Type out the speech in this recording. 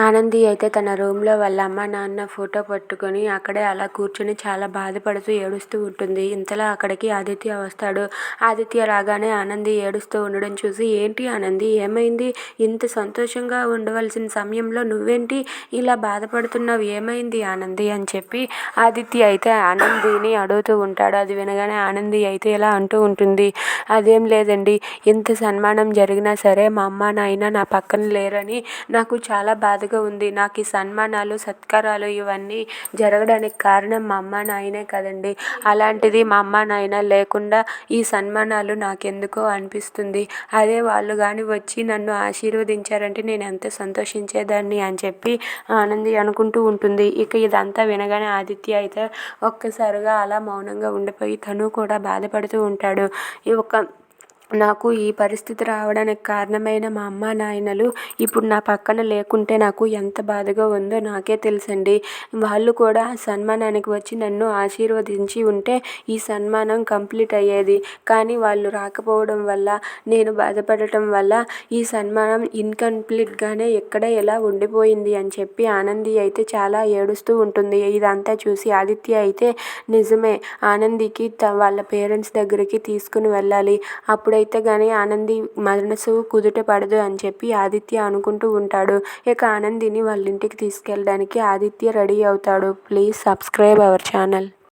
ఆనంది అయితే తన రూమ్లో వాళ్ళ అమ్మ నాన్న ఫోటో పట్టుకొని అక్కడే అలా కూర్చొని చాలా బాధపడుతూ ఏడుస్తూ ఉంటుంది. ఇంతలో అక్కడికి ఆదిత్య వస్తాడు. ఆదిత్య రాగానే ఆనంది ఏడుస్తూ ఉండడం చూసి ఏంటి ఆనంది ఏమైంది? ఇంత సంతోషంగా ఉండవలసిన సమయంలో నువ్వేంటి ఇలా బాధపడుతున్నావు? ఏమైంది ఆనంది? అని చెప్పి ఆదిత్య అయితే ఆనందిని అడుగుతూ ఉంటాడు. అది వినగానే ఆనంది అయితే ఇలా అంటూ ఉంటుంది అదేం లేదండి. ఇంత సన్మానం జరిగినా సరే మా అమ్మ నాయన నా పక్కన లేరని నాకు చాలా బాధ బాధగా ఉంది. నాకు ఈ సన్మానాలు సత్కారాలు ఇవన్నీ జరగడానికి కారణం మా అమ్మ నాయనే కదండి. అలాంటిది మా అమ్మ నాయన లేకుండా ఈ సన్మానాలు నాకెందుకో అనిపిస్తుంది. అదే వాళ్ళు కానీ వచ్చి నన్ను ఆశీర్వదించారంటే నేను ఎంత సంతోషించేదాన్ని అని చెప్పి ఆనంది అనుకుంటూ ఉంటుంది. ఇక ఇదంతా వినగానే ఆదిత్య అయితే ఒక్కసారిగా అలా మౌనంగా ఉండిపోయి తను కూడా బాధపడుతూ ఉంటాడు. ఈ ఒక్క నాకు ఈ పరిస్థితి రావడానికి కారణమైన మా అమ్మ నాయనలు ఇప్పుడు నా పక్కన లేకుంటే నాకు ఎంత బాధగా ఉందో నాకే తెలుసండి. వాళ్ళు కూడా సన్మానానికి వచ్చి నన్ను ఆశీర్వదించి ఉంటే ఈ సన్మానం కంప్లీట్ అయ్యేది. కానీ వాళ్ళు రాకపోవడం వల్ల నేను బాధపడటం వల్ల ఈ సన్మానం ఇన్కంప్లీట్గానే ఎక్కడ ఎలా ఉండిపోయింది అని చెప్పి ఆనంది అయితే చాలా ఏడుస్తూ ఉంటుంది. ఇదంతా చూసి ఆదిత్య అయితే నిజమే ఆనందికి త వాళ్ళ పేరెంట్స్ దగ్గరికి తీసుకుని వెళ్ళాలి. అప్పుడే అయితే గాని ఆనంది మనసు కుదుట పడదు అని చెప్పి ఆదిత్య అనుకుంటూ ఉంటాడు. ఇక ఆనందిని వాళ్ళ ఇంటికి తీసుకెళ్ళడానికి ఆదిత్య రెడీ అవుతాడు. Please subscribe our channel.